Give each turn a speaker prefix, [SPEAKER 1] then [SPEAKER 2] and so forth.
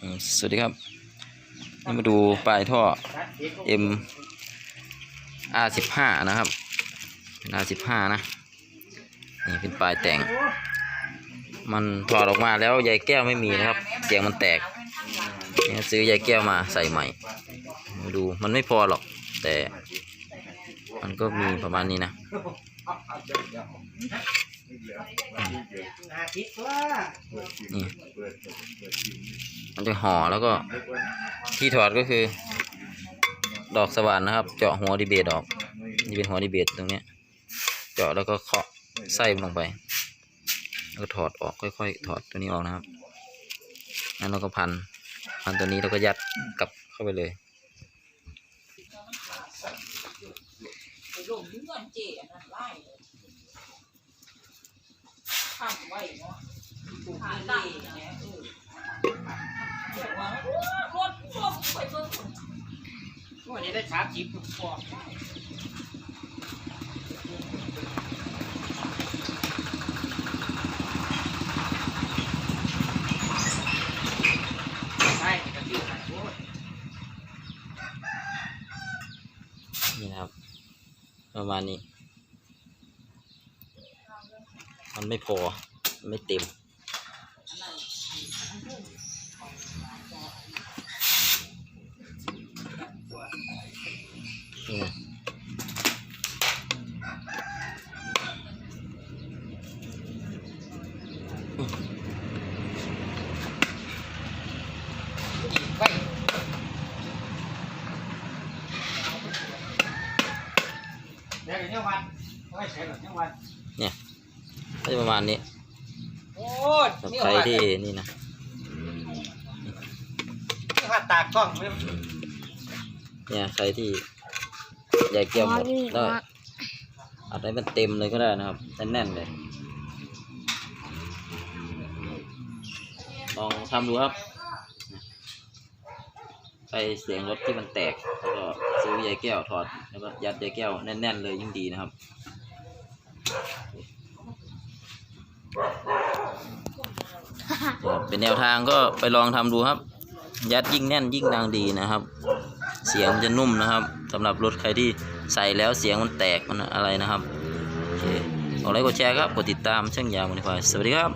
[SPEAKER 1] สวัสดีครับนี่มาดูปลายท่อ M R สิบห้านะครับเป็น R สิบห้านะ นี่เป็นปลายแต่ง มันถอดออกมาแล้วใยแก้วไม่มีนะครับ เสียงมันแตกเนี่ยซื้อใยแก้วมาใส่ใหม่ มาดูมันไม่พอหรอก แต่มันก็มีประมาณนี้นะ
[SPEAKER 2] อาทิตย์ว่า
[SPEAKER 1] นี่มันจะห่อแล้วก็ ที่ถอดก็คือ ดอกสว่านนะครับ เจาะหัวดีเบตออกนี่เป็นหัวดีเบตตรงนี้เจาะแล้วก็เคาะไส้มันลงไป แล้วก็ถอดออกค่อยๆ ถอดตัวนี้ออกนะครับนั้นเราก็พัน พันตัวนี้แล้วก็ยัดกลับเข้าไปเลย
[SPEAKER 3] ไปลงที่เงินเจอันนั้นไล่เลย ทำไว้เนาะถูกตั้งเนี่ยเออเรียกว่ารถรถไปเบิ่ง
[SPEAKER 2] วันนี้ได้สามสิบฟองใช่กระติ้วหันโอ้ย
[SPEAKER 1] นี่นะครับ ประมาณนี้ มันไม่พอไม่เต็มนี่นะ
[SPEAKER 2] อีกไว้เดี๋ย
[SPEAKER 1] ก็จะประมาณนี้
[SPEAKER 2] โอ้ย
[SPEAKER 1] สำหรับ
[SPEAKER 2] นี่
[SPEAKER 1] ใคร
[SPEAKER 2] ว่า
[SPEAKER 1] ที่นี่นะ
[SPEAKER 2] นี่ว่าตากล้องไม่
[SPEAKER 1] เนี่ยใครที่ใหญ่เกี่ยวหมดได้อัดให้มันเต็มเลยก็ได้นะครับแน่นๆเลยลองทำดูครับไปเสียงรถที่มันแตกแล้วก็ซื้อใยแก้วถอดแล้วก็ยัดใยแก้วแน่นๆเลยยิ่งดีนะครับ เป็นแนวทางก็ไปลองทำดูครับ ยัดยิ่งแน่นยิ่งดังดีนะครับ เสียงจะนุ่มนะครับสำหรับรถใครที่ใส่แล้วเสียงมันแตกมันอะไรนะครับโอเคกดไลค์กดแชร์ครับ กดติดตามช่างยาวมอนิฟายสวัสดีครับ